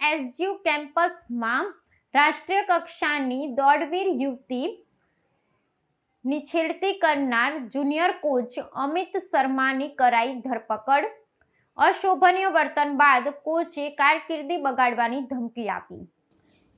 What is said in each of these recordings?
એસજીયુ કેમ્પસમાં રાષ્ટ્રીય કક્ષાની દોડવીર યુવતી ની છેડતી કરનાર જુનિયર કોચ અમિત શર્માની કરાઈ ધરપકડ. અશોભનીય વર્તન બાદ કોચે કારકિર્દી બગાડવાની ધમકી આપી.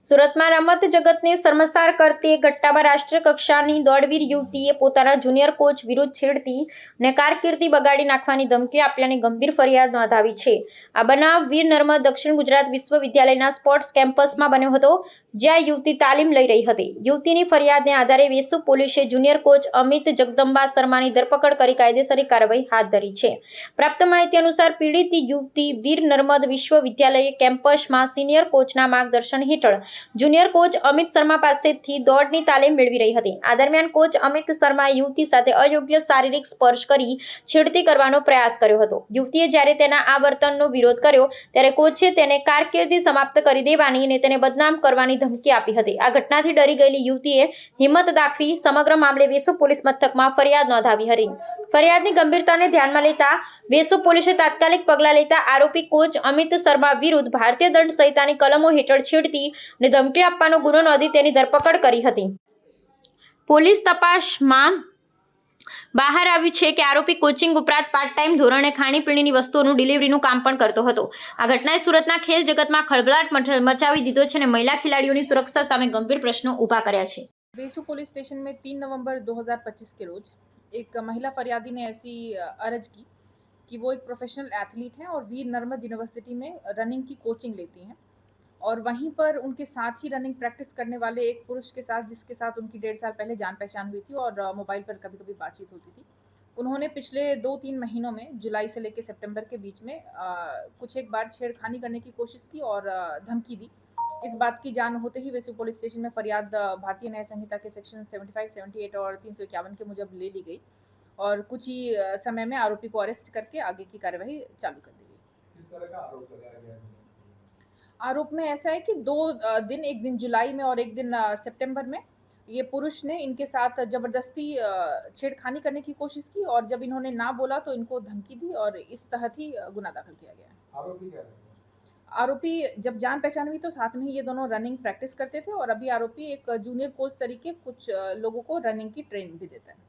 સુરતમાં રમત જગતને શર્મસાર કરતી ગટ્ટામાં રાષ્ટ્રીય કક્ષાની દોડવીર યુવતીએ પોતાના જુનિયર કોચ વિરુદ્ધ છેડતી અને કારકિર્દી બગાડી નાખવાની ધમકી આપ્યાની ગંભીર ફરિયાદ નોંધાવી છે. આ બનાવ વીર નર્મદ દક્ષિણ ગુજરાત વિશ્વવિદ્યાલયના સ્પોર્ટ્સ કેમ્પસમાં બન્યો હતો, જ્યાં યુવતી તાલીમ લઈ રહી હતી. યુવતીની ફરિયાદને આધારે વેસુ પોલીસે જુનિયર કોચ અમિત જગદંબા શર્માની ધરપકડ કરી કાયદેસરની કાર્યવાહી હાથ ધરી છે. પ્રાપ્ત માહિતી અનુસાર, પીડિત યુવતી વીર નર્મદ વિશ્વવિદ્યાલય કેમ્પસમાં સિનિયર કોચના માર્ગદર્શન હેઠળ જુનિયર કોચ અમિત શર્મા પાસેથી દોડની તાલીમ મેળવી રહી હતી. આ દરમિયાન કોચ અમિત શર્માએ યુવતી સાથે અયોગ્ય શારીરિક સ્પર્શ કરી છેડતી કરવાનો પ્રયાસ કર્યો હતો. યુવતીએ જ્યારે તેના આ વર્તનનો વિરોધ કર્યો, ત્યારે કોચે તેને કારકિર્દી સમાપ્ત કરી દેવાની અને તેને બદનામ કરવાની ધમકી આપી હતી. આ ઘટનાથી ડરી ગયેલી યુવતીએ હિંમત દાખવી સમગ્ર મામલે વેસુ પોલીસ મથકમાં ફરિયાદ નોંધાવી હતી. ફરિયાદની ગંભીરતાને ધ્યાનમાં લેતા વેસુ પોલીસે તાત્કાલિક પગલાં લેતા આરોપી કોચ અમિત શર્મા વિરુદ્ધ ભારતીય દંડ સંહિતાની કલમો હેઠળ છેડતી અને ધમકી આપવાનો ગુનો નોંધી તેની ધરપકડ કરી હતી પોલીસ તપાસમાં બહાર આવ્યું છે કે આરોપી કોચિંગ ઉપરાંત પાર્ટ ટાઈમ ધોરણે ખાણીપીણીની વસ્તુઓનું ડિલિવરીનું કામ પણ કરતો હતો આ ઘટનાએ સુરતના ખેલ જગતમાં ખળભળાટ મચ- મચાવી દીધો છે અને મહિલા ખેલાડીઓની સુરક્ષા સામે ગંભીર પ્રશ્નો ઊભા કર્યા છે बेसू पुलिस स्टेशन में तीन नवंबर 2025 के रोज एक महिला फरियादी ने ऐसी अ, अरज की कि वो एक प्रोफेशनल एथलीट हैं और वीर नर्मद यूनिवर्सिटी में रनिंग की कोचिंग लेती हैं। और वहीं पर उनके साथ ही रनिंग प्रैक्टिस करने वाले एक पुरुष के साथ जिसके साथ उनकी डेढ़ साल पहले जान पहचान हुई थी और मोबाइल पर कभी कभी बातचीत होती थी। उन्होंने पिछले दो तीन महीनों में जुलाई से लेकर सितंबर के बीच में अ, कुछ एक बार छेड़खानी करने की कोशिश की और धमकी दी। इस बात की जान होते ही वैसे पुलिस स्टेशन में फरियाद भारतीय न्याय संहिता के सेक्शन 75, 78 और तीन सौ इक्यावन के मुजब ले ली गई। और कुछ ही समय में आरोपी को अरेस्ट करके आगे की कार्यवाही चालू कर दी गई। किस तरह का आरोप है? में ऐसा है कि दो दिन एक दिन जुलाई में और एक दिन सितंबर में ये पुरुष ने इनके साथ ज़बरदस्ती छेड़खानी करने की कोशिश की और जब इन्होंने ना बोला तो इनको धमकी दी और इस तहत ही गुना दाखिल किया गया। आरोपी क्या है? आरोपी जब जान पहचान हुई तो साथ में ही ये दोनों रनिंग प्रैक्टिस करते थे और अभी आरोपी एक जूनियर कोच तरीके कुछ लोगों को रनिंग की ट्रेनिंग भी देता है।